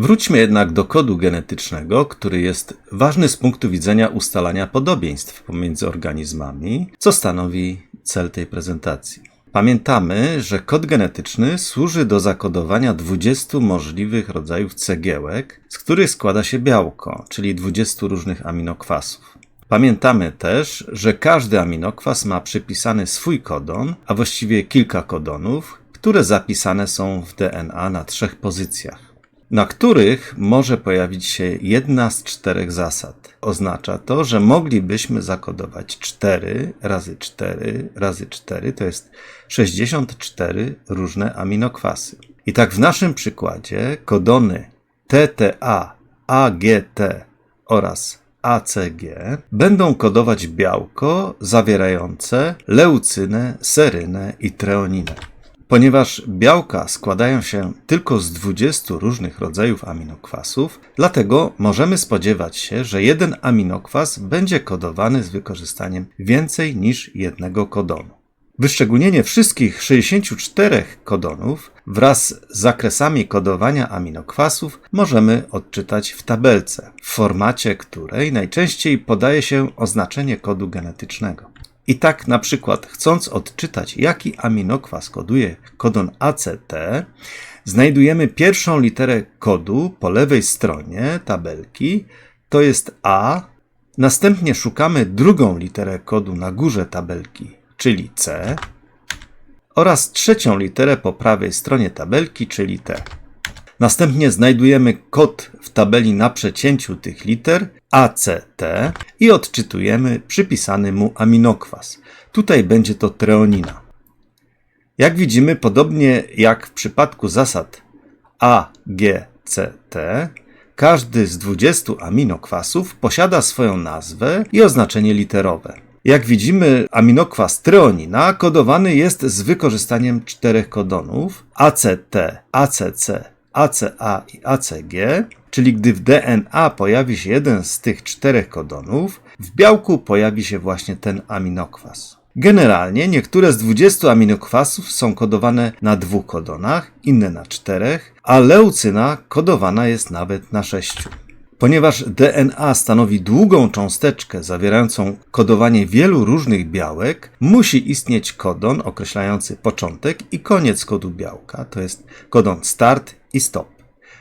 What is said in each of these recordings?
Wróćmy jednak do kodu genetycznego, który jest ważny z punktu widzenia ustalania podobieństw pomiędzy organizmami, co stanowi cel tej prezentacji. Pamiętamy, że kod genetyczny służy do zakodowania 20 możliwych rodzajów cegiełek, z których składa się białko, czyli 20 różnych aminokwasów. Pamiętamy też, że każdy aminokwas ma przypisany swój kodon, a właściwie kilka kodonów, które zapisane są w DNA na trzech pozycjach na których może pojawić się jedna z czterech zasad. Oznacza to, że moglibyśmy zakodować 4 razy 4 razy 4, to jest 64 różne aminokwasy. I tak w naszym przykładzie kodony TTA, AGT oraz ACG będą kodować białko zawierające leucynę, serynę i treoninę. Ponieważ białka składają się tylko z 20 różnych rodzajów aminokwasów, dlatego możemy spodziewać się, że jeden aminokwas będzie kodowany z wykorzystaniem więcej niż jednego kodonu. Wyszczególnienie wszystkich 64 kodonów wraz z zakresami kodowania aminokwasów możemy odczytać w tabelce, w formacie której najczęściej podaje się oznaczenie kodu genetycznego. I tak na przykład chcąc odczytać jaki aminokwas koduje kodon ACT, znajdujemy pierwszą literę kodu po lewej stronie tabelki, to jest A, następnie szukamy drugą literę kodu na górze tabelki, czyli C, oraz trzecią literę po prawej stronie tabelki, czyli T. Następnie znajdujemy kod w tabeli na przecięciu tych liter ACT i odczytujemy przypisany mu aminokwas. Tutaj będzie to treonina. Jak widzimy, podobnie jak w przypadku zasad AGCT, każdy z 20 aminokwasów posiada swoją nazwę i oznaczenie literowe. Jak widzimy, aminokwas treonina kodowany jest z wykorzystaniem czterech kodonów ACT, ACC, ACA i ACG, czyli gdy w DNA pojawi się jeden z tych czterech kodonów, w białku pojawi się właśnie ten aminokwas. Generalnie niektóre z 20 aminokwasów są kodowane na dwóch kodonach, inne na czterech, a leucyna kodowana jest nawet na sześciu. Ponieważ DNA stanowi długą cząsteczkę zawierającą kodowanie wielu różnych białek, musi istnieć kodon określający początek i koniec kodu białka, to jest kodon start i stop.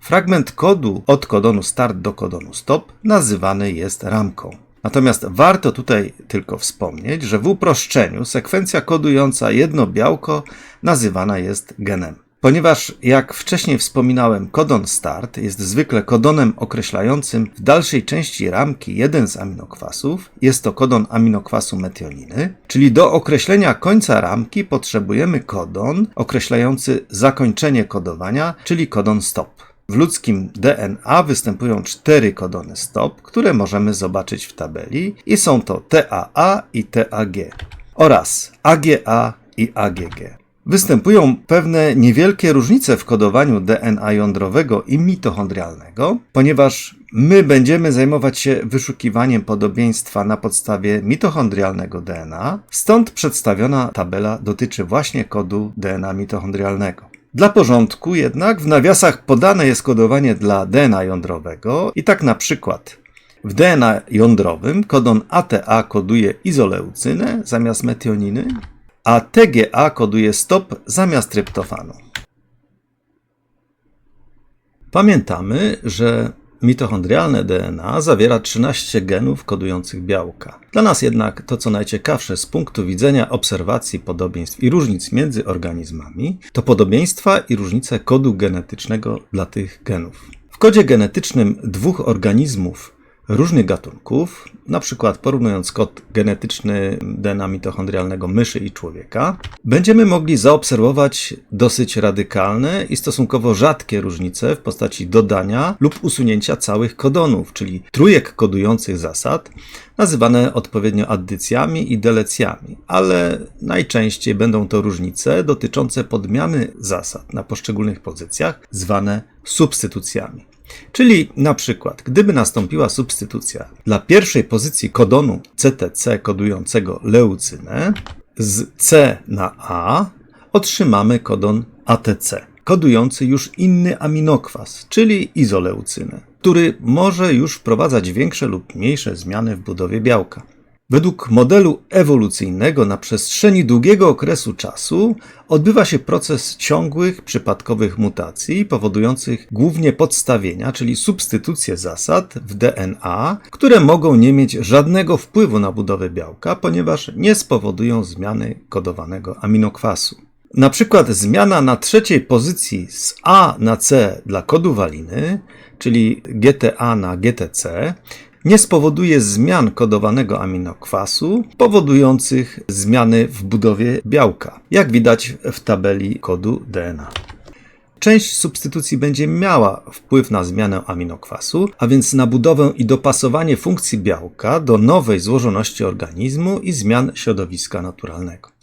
Fragment kodu od kodonu start do kodonu stop nazywany jest ramką. Natomiast warto tutaj tylko wspomnieć, że w uproszczeniu sekwencja kodująca jedno białko nazywana jest genem. Ponieważ, jak wcześniej wspominałem, kodon start jest zwykle kodonem określającym w dalszej części ramki jeden z aminokwasów, jest to kodon aminokwasu metioniny, czyli do określenia końca ramki potrzebujemy kodon określający zakończenie kodowania, czyli kodon stop. W ludzkim DNA występują cztery kodony stop, które możemy zobaczyć w tabeli i są to TAA i TAG oraz AGA i AGG. Występują pewne niewielkie różnice w kodowaniu DNA jądrowego i mitochondrialnego, ponieważ my będziemy zajmować się wyszukiwaniem podobieństwa na podstawie mitochondrialnego DNA, stąd przedstawiona tabela dotyczy właśnie kodu DNA mitochondrialnego. Dla porządku jednak w nawiasach podane jest kodowanie dla DNA jądrowego i tak na przykład w DNA jądrowym kodon ATA koduje izoleucynę zamiast metioniny, a TGA koduje stop zamiast tryptofanu. Pamiętamy, że mitochondrialne DNA zawiera 13 genów kodujących białka. Dla nas jednak to, co najciekawsze z punktu widzenia obserwacji podobieństw i różnic między organizmami, to podobieństwa i różnice kodu genetycznego dla tych genów. W kodzie genetycznym dwóch organizmów różnych gatunków, na przykład porównując kod genetyczny DNA mitochondrialnego myszy i człowieka, będziemy mogli zaobserwować dosyć radykalne i stosunkowo rzadkie różnice w postaci dodania lub usunięcia całych kodonów, czyli trójek kodujących zasad, nazywane odpowiednio addycjami i delecjami, ale najczęściej będą to różnice dotyczące podmiany zasad na poszczególnych pozycjach, zwane substytucjami. Czyli na przykład, gdyby nastąpiła substytucja dla pierwszej pozycji kodonu CTC kodującego leucynę z C na A, otrzymamy kodon ATC. kodujący już inny aminokwas, czyli izoleucynę, który może już wprowadzać większe lub mniejsze zmiany w budowie białka. Według modelu ewolucyjnego na przestrzeni długiego okresu czasu odbywa się proces ciągłych, przypadkowych mutacji powodujących głównie podstawienia, czyli substytucję zasad w DNA, które mogą nie mieć żadnego wpływu na budowę białka, ponieważ nie spowodują zmiany kodowanego aminokwasu. Na przykład zmiana na trzeciej pozycji z A na C dla kodu waliny, czyli GTA na GTC, nie spowoduje zmian kodowanego aminokwasu powodujących zmiany w budowie białka, jak widać w tabeli kodu DNA. Część substytucji będzie miała wpływ na zmianę aminokwasu, a więc na budowę i dopasowanie funkcji białka do nowej złożoności organizmu i zmian środowiska naturalnego.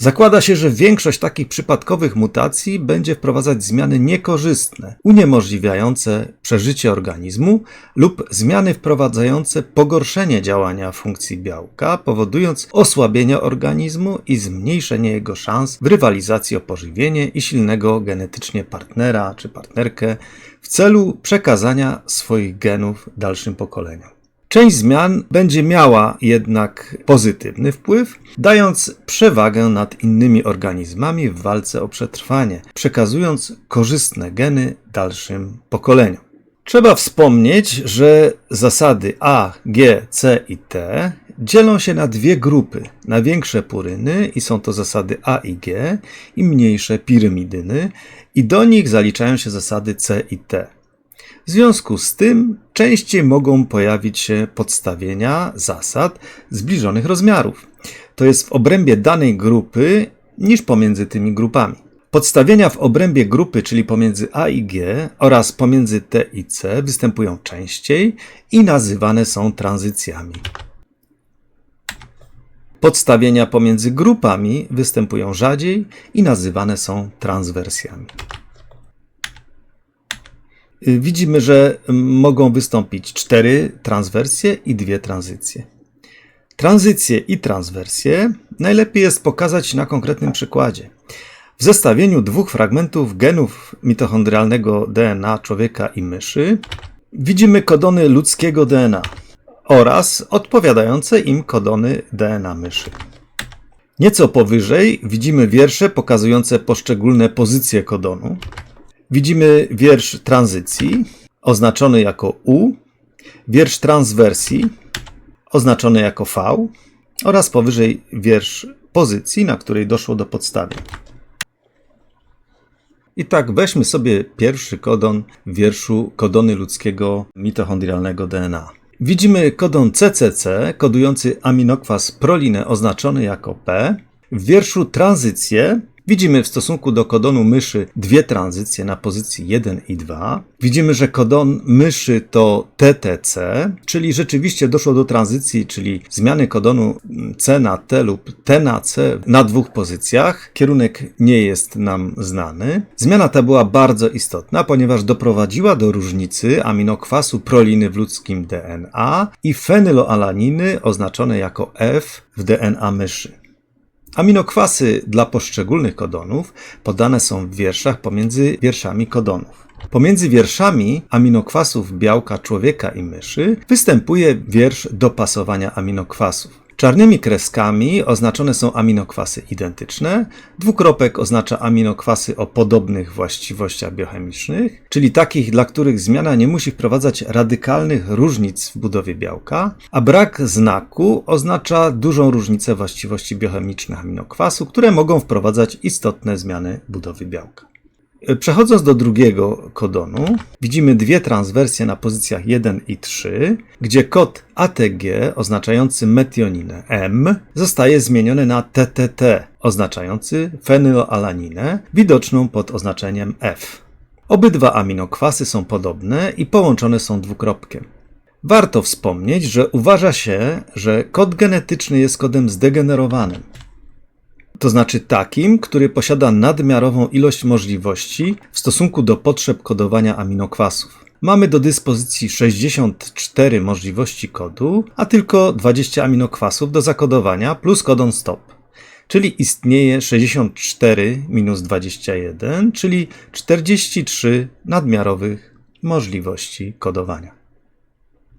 Zakłada się, że większość takich przypadkowych mutacji będzie wprowadzać zmiany niekorzystne, uniemożliwiające przeżycie organizmu lub zmiany wprowadzające pogorszenie działania funkcji białka, powodując osłabienie organizmu i zmniejszenie jego szans w rywalizacji o pożywienie i silnego genetycznie partnera czy partnerkę w celu przekazania swoich genów dalszym pokoleniom. Część zmian będzie miała jednak pozytywny wpływ, dając przewagę nad innymi organizmami w walce o przetrwanie, przekazując korzystne geny dalszym pokoleniom. Trzeba wspomnieć, że zasady A, G, C i T dzielą się na dwie grupy: na większe puryny, i są to zasady A i G, i mniejsze piramidyny, i do nich zaliczają się zasady C i T. W związku z tym częściej mogą pojawić się podstawienia zasad zbliżonych rozmiarów. To jest w obrębie danej grupy niż pomiędzy tymi grupami. Podstawienia w obrębie grupy, czyli pomiędzy A i G oraz pomiędzy T i C występują częściej i nazywane są tranzycjami. Podstawienia pomiędzy grupami występują rzadziej i nazywane są transwersjami. Y, widzimy, że mogą wystąpić cztery transwersje i dwie tranzycje. Tranzycje i transwersje najlepiej jest pokazać na konkretnym przykładzie. W zestawieniu dwóch fragmentów genów mitochondrialnego DNA człowieka i myszy widzimy kodony ludzkiego DNA oraz odpowiadające im kodony DNA myszy. Nieco powyżej widzimy wiersze pokazujące poszczególne pozycje kodonu. Widzimy wiersz tranzycji oznaczony jako U, wiersz transwersji oznaczony jako V oraz powyżej wiersz pozycji, na której doszło do podstawień. I tak weźmy sobie pierwszy kodon w wierszu kodony ludzkiego mitochondrialnego DNA. Widzimy kodon CCC kodujący aminokwas prolinę oznaczony jako P. W wierszu tranzycję Widzimy w stosunku do kodonu myszy dwie tranzycje na pozycji 1 i 2. Widzimy, że kodon myszy to TTC, czyli rzeczywiście doszło do tranzycji, czyli zmiany kodonu C na T lub T na C na dwóch pozycjach. Kierunek nie jest nam znany. Zmiana ta była bardzo istotna, ponieważ doprowadziła do różnicy aminokwasu proliny w ludzkim DNA i fenyloalaniny oznaczone jako F w DNA myszy. Aminokwasy dla poszczególnych kodonów podane są w wierszach pomiędzy wierszami kodonów. Pomiędzy wierszami aminokwasów białka człowieka i myszy występuje wiersz dopasowania aminokwasów. Czarnymi kreskami oznaczone są aminokwasy identyczne, dwukropek oznacza aminokwasy o podobnych właściwościach biochemicznych, czyli takich, dla których zmiana nie musi wprowadzać radykalnych różnic w budowie białka, a brak znaku oznacza dużą różnicę właściwości biochemicznych aminokwasu, które mogą wprowadzać istotne zmiany budowy białka. Przechodząc do drugiego kodonu, widzimy dwie transwersje na pozycjach 1 i 3, gdzie kod ATG oznaczający metioninę M zostaje zmieniony na TTT oznaczający fenyloalaninę, widoczną pod oznaczeniem F. Obydwa aminokwasy są podobne i połączone są dwukropkiem. Warto wspomnieć, że uważa się, że kod genetyczny jest kodem zdegenerowanym to znaczy takim, który posiada nadmiarową ilość możliwości w stosunku do potrzeb kodowania aminokwasów. Mamy do dyspozycji 64 możliwości kodu, a tylko 20 aminokwasów do zakodowania plus kodon stop. czyli istnieje 64 minus 21, czyli 43 nadmiarowych możliwości kodowania.